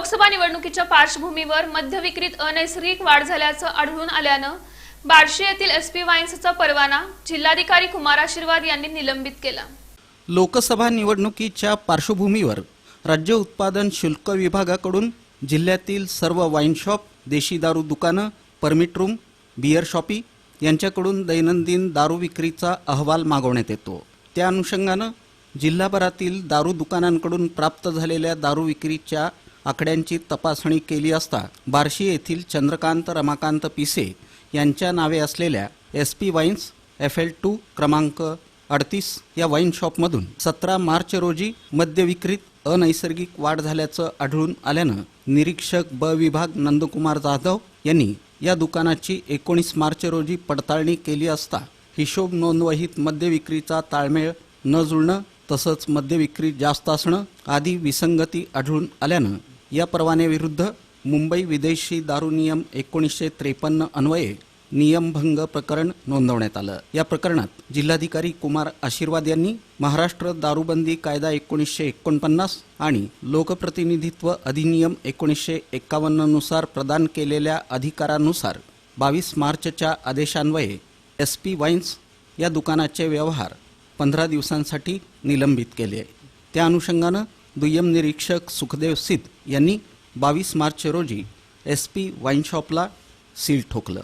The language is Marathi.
लोकसभा निवडणुकीच्या पार्श्वभूमीवर मध्य विक्रीत अनैसर्गिक वाढ झाल्याचं आढळून आल्यानं बार्शी येथील एस पी वाईन्सचा परवाना जिल्हाधिकारी कुमार आशीर्वाद यांनी निलंबित केला. लोकसभा निवडणुकीच्या पार्श्वभूमीवर राज्य उत्पादन शुल्क विभागाकडून जिल्ह्यातील सर्व वाईन शॉप देशी दारू दुकानं परमिट रूम बियर शॉपी यांच्याकडून दैनंदिन दारू विक्रीचा अहवाल मागवण्यात येतो. त्या अनुषंगानं जिल्हाभरातील दारू दुकानांकडून प्राप्त झालेल्या दारू विक्रीच्या आकड्यांची तपासणी केली असता बार्शी येथील चंद्रकांत रमाकांत पिसे यांच्या नावे असलेल्या S P wines F L two क्रमांक अडतीस या वाईन शॉपमधून सतरा मार्च रोजी मद्यविक्रीत अनैसर्गिक वाढ झाल्याचं आढळून आल्यानं निरीक्षक ब विभाग नंदकुमार जाधव यांनी या दुकानाची एकोणीस मार्च रोजी पडताळणी केली असता हिशोब नोंदवहीत मद्यविक्रीचा ताळमेळ न जुळणं तसंच मद्यविक्री जास्त असणं आदी विसंगती आढळून आल्यानं या परवान्याविरुद्ध मुंबई विदेशी दारू नियम एकोणीसशे त्रेपन्न अन्वये नियमभंग प्रकरण नोंदवण्यात आलं. या प्रकरणात जिल्हाधिकारी कुमार आशीर्वाद यांनी महाराष्ट्र दारूबंदी कायदा एकोणीसशे एकोणपन्नास आणि लोकप्रतिनिधित्व अधिनियम एकोणीसशे एकावन्ननुसार प्रदान केलेल्या अधिकारानुसार बावीस मार्चच्या आदेशान्वये एस पी वाईन्स या दुकानाचे व्यवहार पंधरा दिवसांसाठी निलंबित केले. त्या अनुषंगानं दुय्यम निरीक्षक सुखदेव सिद्ध यांनी बावीस मार्च रोजी एस पी वाईनशॉपला सील ठोकलं.